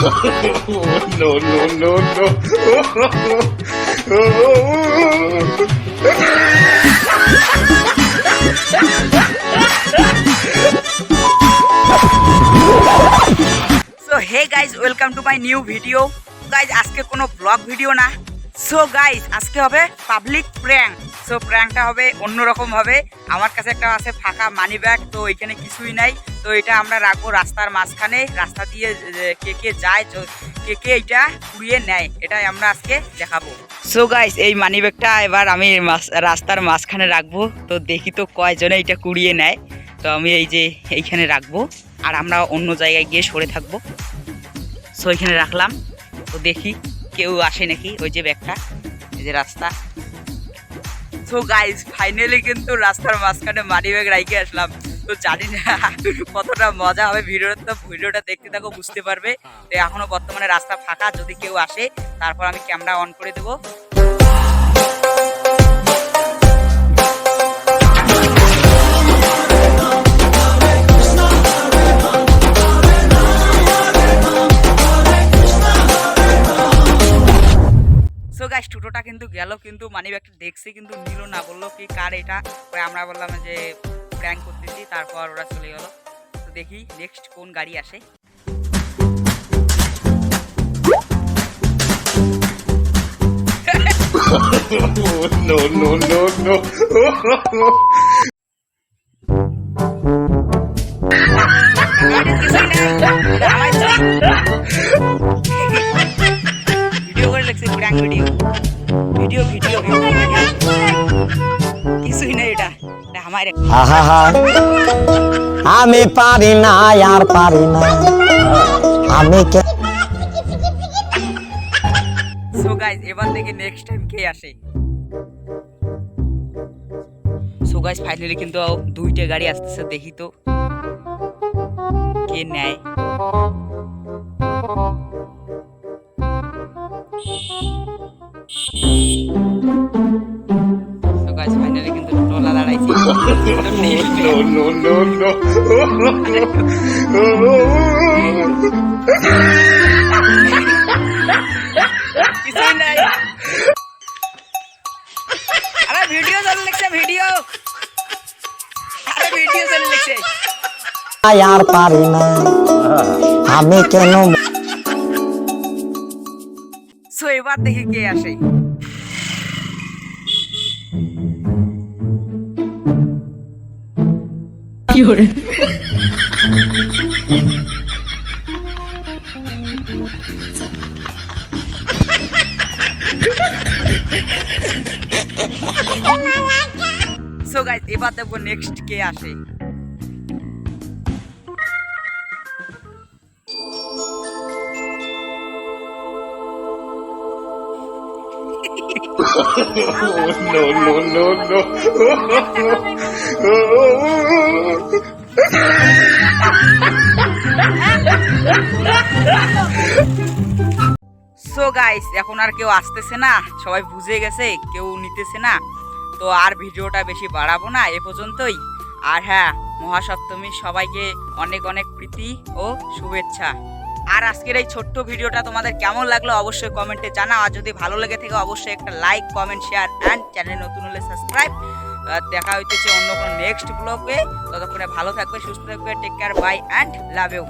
no, no, no, no. So hey guys welcome to my new video guys আজকে কোনো blog video না so guys আজকে হবে public prank so প্র্যাঙ্কটা হবে অন্যরকম হবে আমার কাছে একটা আছে ফাঁকা মানি ব্যাগ তো এখানে কিছুই নাই। তো এটা আমরা রাখব রাস্তার মাঝখানে। রাস্তা দিয়ে কে কে যায় কে কে এটা কুড়িয়ে নেয়, এটাই আমরা আজকে দেখাবো। সো গাইজ এই মানি ব্যাগটা এবার আমি রাস্তার মাঝখানে রাখব। তো দেখি তো কয়জনে এটা কুড়িয়ে নেয়। তো আমি এই যে এইখানে রাখব। আর আমরা অন্য জায়গায় গিয়ে সরে থাকব। সো এখানে রাখলাম। তো দেখি। কেউ আসে নাকি? ওই যে ব্যাগটা ওই যে রাস্তা। তো গাইজ ফাইনালি কিন্তু রাস্তার মাঝখানে মানি ব্যাগ রাইকে আসলাম। তো জানি না কতটা মজা হবে ভিডিওটা ভিডিওটা দেখতে থাকো, বুঝতে পারবে। তো এখনও বর্তমানে রাস্তা ফাঁকা, যদি কেউ আসে, তারপর আমি ক্যামেরা অন করে দেবো। কিন্তু মানি ব্যাগটা দেখছে কিন্তু নিল না। বলল কি কার এটা? পরে আমরা বললাম যে প্র্যাঙ্ক করতেছি তারপর ওরা চলে গেলো। তো দেখি নেক্সট কোন গাড়ি আসে। No, no, no, no. Video করে লাগছে প্র্যাঙ্ক ভিডিও ভিডিও ভিডিও কিছুই না এটা। এটা আমার আহা আমি পারি না আর পারি না। আমি কে সো গাইজ এবার থেকে নেক্সট টাইম কে আসে? সো গাইজ ফাইনালি কিন্তু দুইটা গাড়ি আসতেছে দেখি তো। কে নেয়? No, no, no, no. আরে ভিডিও চলে লিখছে ভিডিও আরে ভিডিও চলে লিখছে আর পারি না আমি কেন সো এবার দেখি কে আসে সো গাইস এবার দেখব নেক্সট কে আসে। No, no, no, no. So guys এখন আর কেউ আসতেছে না। সবাই বুঝে গেছে কেউ নিতেছে না। তো আর ভিডিওটা বেশি বাড়াবো না এ পর্যন্তই। আর হ্যাঁ মহাসপ্তমী সবাইকে অনেক অনেক প্রীতি ও শুভেচ্ছা। আর আজকের এই ছোট্ট ভিডিওটা তোমাদের কেমন লাগল অবশ্যই কমেন্টে জানাও। আর যদি ভালো লেগে থাকে, অবশ্যই একটা like comment share and channel নতুন হলে সাবস্ক্রাইব দেখা হইতেছে অন্য কোনো নেক্সট ব্লগে ততক্ষণে ভালো থাকবে, সুস্থ থাকবে take care bye and love you